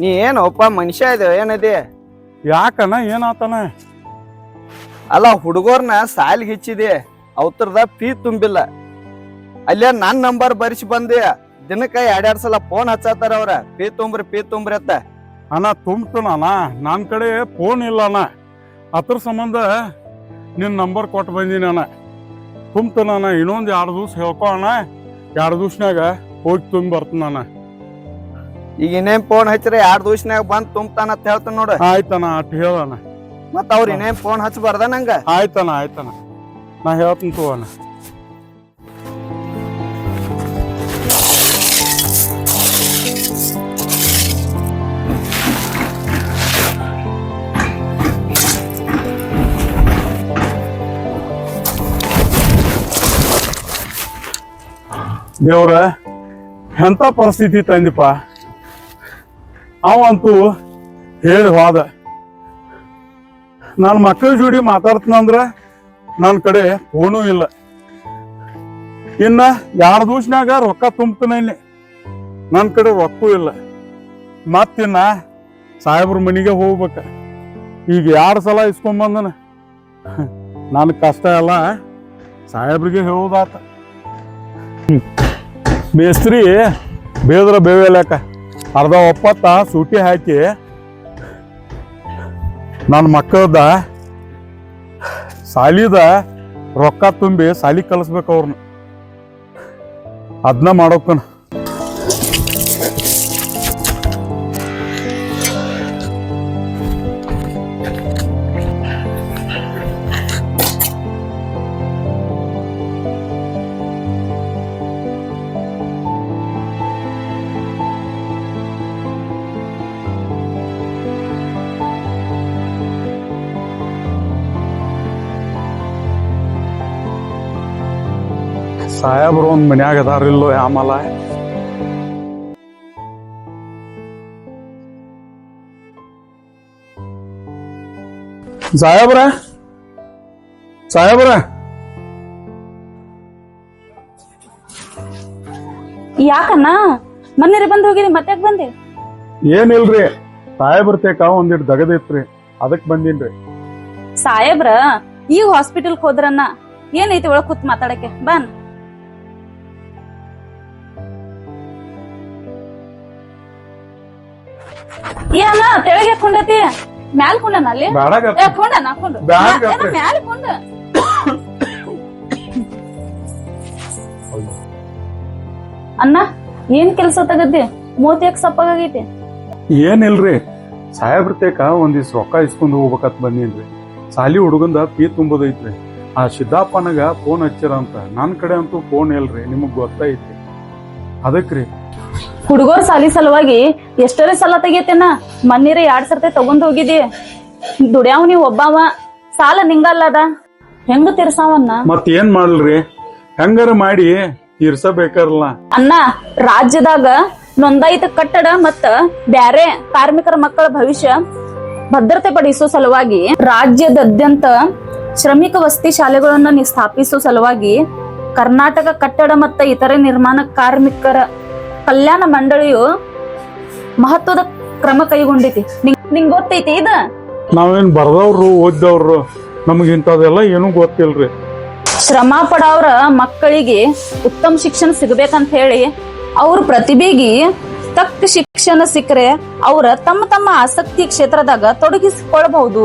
ನೀ ಏನು ಒಪ್ಪ ಮನುಷ್ಯ ಇದೆ ಏನದಿ? ಯಾಕಣ್ಣ ಏನಾತನ? ಅಲ್ಲ ಹುಡುಗರ್ನ ಸಾಲಿಗೆ ಹಿಚ್ಚಿದೆ ಅವತ್ತರದ ಫೀ ತುಂಬಿಲ್ಲ. ಅಲ್ಲೇ ನನ್ನ ನಂಬರ್ ಬರಿಸಿ ಬಂದಿ. ದಿನಕ್ಕ ಎರಡೆರಡು ಸಲ ಫೋನ್ ಹಚ್ಚಾತಾರ ಅವ್ರ. ಪೀ ತುಂಬ್ರಿ ಪೀ ತುಂಬ್ರಿ ಅತ್ತ ಅಣ್ಣ ತುಂಬ್ತನಣ್ಣ ನನ್ನ ಕಡೆ ಫೋನ್ ಇಲ್ಲ ಅಣ್ಣ. ಅದ್ರ ಸಂಬಂಧ ನಿನ್ನ ನಂಬರ್ ಕೊಟ್ಟು ಬಂದೀನಿ ಅಣ್ಣ. ತುಂಬ್ತನಣ್ಣ ಇನ್ನೊಂದು ಎರಡು ದಿವ್ಸ ಹೇಳ್ಕೊ ಅಣ್ಣ. ಎರಡು ದಿವ್ಸನಾಗ ಹೋಗಿ ತುಂಬಿ ಬರ್ತೀನಣ್ಣ ಈಗ ಇನ್ನೇನ್ ಫೋನ್ ಹಚ್ಚಿರ ಎರಡ್ ದಿವಸನಾಗ ಬಂದ್ ತುಂಬ್ತಾನ ಅಂತ ಹೇಳ್ತಾನ ನೋಡು. ಆಯ್ತನ ಅಟ್ ಹೇಳಣ. ಮತ್ತ ಅವ್ರ ಇನ್ನೇನ್ ಫೋನ್ ಹಚ್ಚಬಾರ್ದ ನಂಗ? ಆಯ್ತನ ಆಯ್ತನ ನಾ ಹೇಳ್ತೀನಿ ತಗೋಣ ದೇವ್ರ ಎಂತ ಪರಿಸ್ಥಿತಿ ತಂದಿಪ್ಪ? ಅವಂತೂ ಹೇಳಿ ಹೋದ. ನನ್ನ ಮಕ್ಕಳ ಜೋಡಿ ಮಾತಾಡ್ತೀನಂದ್ರ ನನ್ನ ಕಡೆ ಫೋನೂ ಇಲ್ಲ. ಇನ್ನ ಎರಡು ದಿವಸನಾಗ ರೊಕ್ಕ ತುಂಬ್ತಾನೆ ನನ್ನ ಕಡೆ ರೊಕ್ಕೂ ಇಲ್ಲ. ಮತ್ತಿನ್ನ ಸಾಹೇಬ್ರ ಮನೆಗೆ ಹೋಗ್ಬೇಕ. ಈಗ ಯಾರು ಸಲ ಇಸ್ಕೊಂಬಂದನ ನನ್ನ ಕಷ್ಟ ಎಲ್ಲ ಸಾಹೇಬ್ರಿಗೆ ಹೇಳುದಾತ. ಮೇಸ್ತ್ರಿ ಬೇದ್ರ ಬೇವೇಲಕ ಅರ್ಧ ಒಪ್ಪತ್ತ ಸೂಟಿ ಹಾಕಿ ನನ್ನ ಮಕ್ಕಳದ ಸಾಲಿದ ರೊಕ್ಕ ತುಂಬಿ ಸಾಲಿ ಕಲಿಸ್ಬೇಕು ಅವ್ರನ್ನ ಅದನ್ನ ಮಾಡೋಕನ. ಸಾಹೇಬ್ರು ಒಂದ್ ಮನ್ಯಾಗ ಅದಾರಿಲ್ಲೋ ಆಮಲ ಸಾಹೇಬ್ರ? ಸಾಹೇಬ್ರ? ಯಾಕಣ್ಣ? ಮೊನ್ನೆ ಬಂದ್ ಹೋಗಿರಿ ಮತ್ತೆ ಬಂದೆ? ಏನಿಲ್ರಿ ಸಾಹೇಬ್ರ ತೇಕ ಒಂದಿಟ್ ದಗದೈತ್ರಿ ಅದಕ್ ಬಂದೀನ್ರಿ. ಸಾಹೇಬ್ರ ಈಗ ಹಾಸ್ಪಿಟಲ್ ಹೋದ್ರನ್ನ ಏನೈತಿ ಒಳಗ್ ಕೂತ್ ಮಾತಾಡಕ್ಕೆ? ಬಾನ್ ಏನ ತೆಳಗೆ ಕುಂಡತಿ. ಮ್ಯಾಲ್ ಕುಂಡನ ಅಲ್ಲಿ? ಬ್ಯಾಡಾಗ ಏ ಕೊಂಡನ. ಮ್ಯಾಲ್ ಕೊಂಡ. ಅಣ್ಣ ಏನ್ ಕೆಲ್ಸ ತಗದ್ದಿ? ಮೂವತ್ ಯಾಕೆ ಸಪ್ಪಗಾಗೈತಿ? ಏನಿಲ್ರಿ ಸಾಹೇಬ್ರ ತೇಕ ಒಂದಿಸ್ ರೊಕ್ಕ ಇಸ್ಕೊಂಡು ಹೋಗ್ಬೇಕಂತ ಬಂದೀನ್ರಿ. ಸಾಲಿ ಹುಡುಗಂದ ಪೀ ತುಂಬೋದೈತ್ರಿ. ಆ ಸಿದ್ದಾಪನಗ ಫೋನ್ ಹಚ್ಚಿರಂತ. ನನ್ ಕಡೆ ಅಂತೂ ಫೋನ್ ಇಲ್ರಿ ನಿಮಗ್ ಗೊತ್ತೈತಿ. ಅದಕ್ರಿ ಹುಡುಗರ್ ಸಾಲಿ ಸಲುವಾಗಿ ಎಷ್ಟರೇ ಸಲ ತೆಗಿತೇನ ಮನ್ನಿರ ಎರಡ್ ಸರ್ತಿ ತಗೊಂಡ್ ಹೋಗಿದಿ ದುಡ್ಯಾವ್ ನೀವ್ ಒಬ್ಬವ. ಸಾಲ ನಿಂಗಲ್ಲದ. ಹೆಂಗ ತೀರ್ಸಾವನ್ನ? ಮತ್ ಏನ್ ಮಾಡ್ಲ್ರಿ? ಹೆಂಗಾರ ಮಾಡಿ ತೀರ್ಸಬೇಕಲ್ಲ ಅನ್ನ ರಾಜ್ಯದಾಗ ನೋಂದಾಯಿತ ಕಟ್ಟಡ ಮತ್ತ ಬ್ಯಾರೆ ಕಾರ್ಮಿಕರ ಮಕ್ಕಳ ಭವಿಷ್ಯ ಭದ್ರತೆ ಪಡಿಸೋ ಸಲುವಾಗಿ ರಾಜ್ಯದಾದ್ಯಂತ ಶ್ರಮಿಕ ವಸತಿ ಶಾಲೆಗಳನ್ನ ನಿ- ಸ್ಥಾಪಿಸೋ ಸಲುವಾಗಿ ಕರ್ನಾಟಕ ಕಟ್ಟಡ ಮತ್ತ ಇತರೆ ನಿರ್ಮಾಣ ಕಾರ್ಮಿಕರ ಕಲ್ಯಾಣ ಮಂಡಳಿಯು ಮಹತ್ವದ ಕ್ರಮ ಕೈಗೊಂಡೈತಿ ನಿಂಗ್ ಗೊತ್ತೈತಿ ಇದ? ನಾವೇನ್ ಬರ್ದವ್ರು ಓದ್ದವ್ರು ನಮ್ಗೆ ಇಂಥದೆಲ್ಲ ಏನೂ ಗೊತ್ತಿಲ್ರಿ. ಶ್ರಮ ಪಡವ್ರ ಮಕ್ಕಳಿಗೆ ಉತ್ತಮ ಶಿಕ್ಷಣ ಸಿಗಬೇಕಂತ ಹೇಳಿ ಅವ್ರ ಪ್ರತಿಭೆಗೆ ತಕ್ಕ ಶಿಕ್ಷಣ ಸಿಕ್ಕರೆ ಅವ್ರ ತಮ್ಮ ತಮ್ಮ ಆಸಕ್ತಿ ಕ್ಷೇತ್ರದಾಗ ತೊಡಗಿಸಿಕೊಳ್ಳಬಹುದು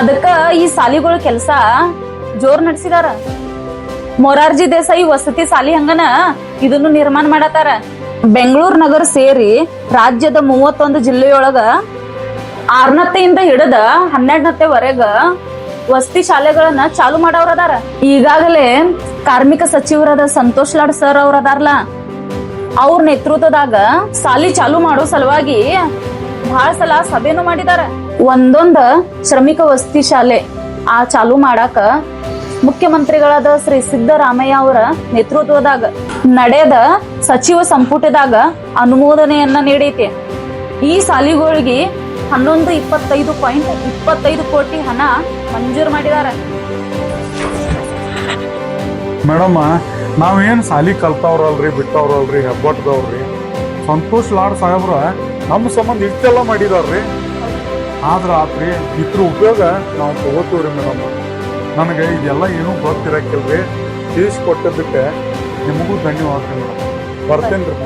ಅದಕ್ಕ ಈ ಸಾಲಿಗಳ ಕೆಲಸ ಜೋರ್ ನಡೆಸಿದಾರ. ಮೊರಾರ್ಜಿ ದೇಸಾಯಿ ವಸತಿ ಸಾಲಿ ಹಂಗನ ಇದನ್ನು ನಿರ್ಮಾಣ ಮಾಡತಾರ ಬೆಂಗಳೂರು ನಗರ ಸೇರಿ ರಾಜ್ಯದ ಮೂವತ್ತೊಂದು ಜಿಲ್ಲೆಯೊಳಗ ಆರನತ್ತೆಯಿಂದ ಹಿಡಿದ ಹನ್ನೆರಡನತ್ತೆವರೆಗ ವಸತಿ ಶಾಲೆಗಳನ್ನ ಚಾಲು ಮಾಡೋರದಾರ ಈಗಾಗಲೇ ಕಾರ್ಮಿಕ ಸಚಿವರಾದ ಸಂತೋಷ್ ಲಾಡ್ ಸರ್ ಅವ್ರ ಅದಾರಲ್ಲ ಅವ್ರ ನೇತೃತ್ವದಾಗ ಸಾಲಿ ಚಾಲು ಮಾಡೋ ಸಲುವಾಗಿ ಬಹಳ ಸಲ ಸಭೆನೂ ಮಾಡಿದಾರ. ಒಂದೊಂದ ಶ್ರಮಿಕ ವಸತಿ ಶಾಲೆ ಆ ಚಾಲು ಮಾಡಾಕ ಮುಖ್ಯಮಂತ್ರಿಗಳಾದ ಶ್ರೀ ಸಿದ್ದರಾಮಯ್ಯ ಅವರ ನೇತೃತ್ವದಾಗ ನಡೆದ ಸಚಿವ ಸಂಪುಟದಾಗ ಅನುಮೋದನೆಯನ್ನ ನೀಡೈತಿ. ಈ ಸಾಲಿಗಳಿಗೆ ಹನ್ನೊಂದು ಇಪ್ಪತ್ತೈದು ಪಾಯಿಂಟ್ ಇಪ್ಪತ್ತೈದು ಕೋಟಿ ಹಣ ಮಂಜೂರು ಮಾಡಿದ್ದಾರೆ. ಮೇಡಮ್, ನಾವೇನ್ ಸಾಲಿ ಕಲ್ತವ್ರಲ್ರಿ, ಬಿಟ್ಟವ್ರಲ್ರಿ, ಹೆಬ್ಬಟ್ಟದವ್ರಿ? ಸಂತೋಷ್ ಲಾಡ್ ಸಾಹೇಬ್ರ ನಮ್ಮ ಸಂಬಂಧ ಇಷ್ಟೆಲ್ಲ ಮಾಡಿದಾರ್ರಿ. ಆದ್ರ ಆತ್ರಿ ಇದ್ರ ಉಪಯೋಗ ನಾವು ತಗೋತೀವ್ರಿ ಮೇಡಮ್. ನನಗೆ ಇದೆಲ್ಲ ಏನೂ ಗೊತ್ತಿರಕ್ಕಿಲ್ರಿ ತಿಳಿಸ್ಕೊಟ್ಟದಕ್ಕೆ ನಿಮಗೂ ಧನ್ಯವಾದ ಬರ್ತೇನೆ ರೀ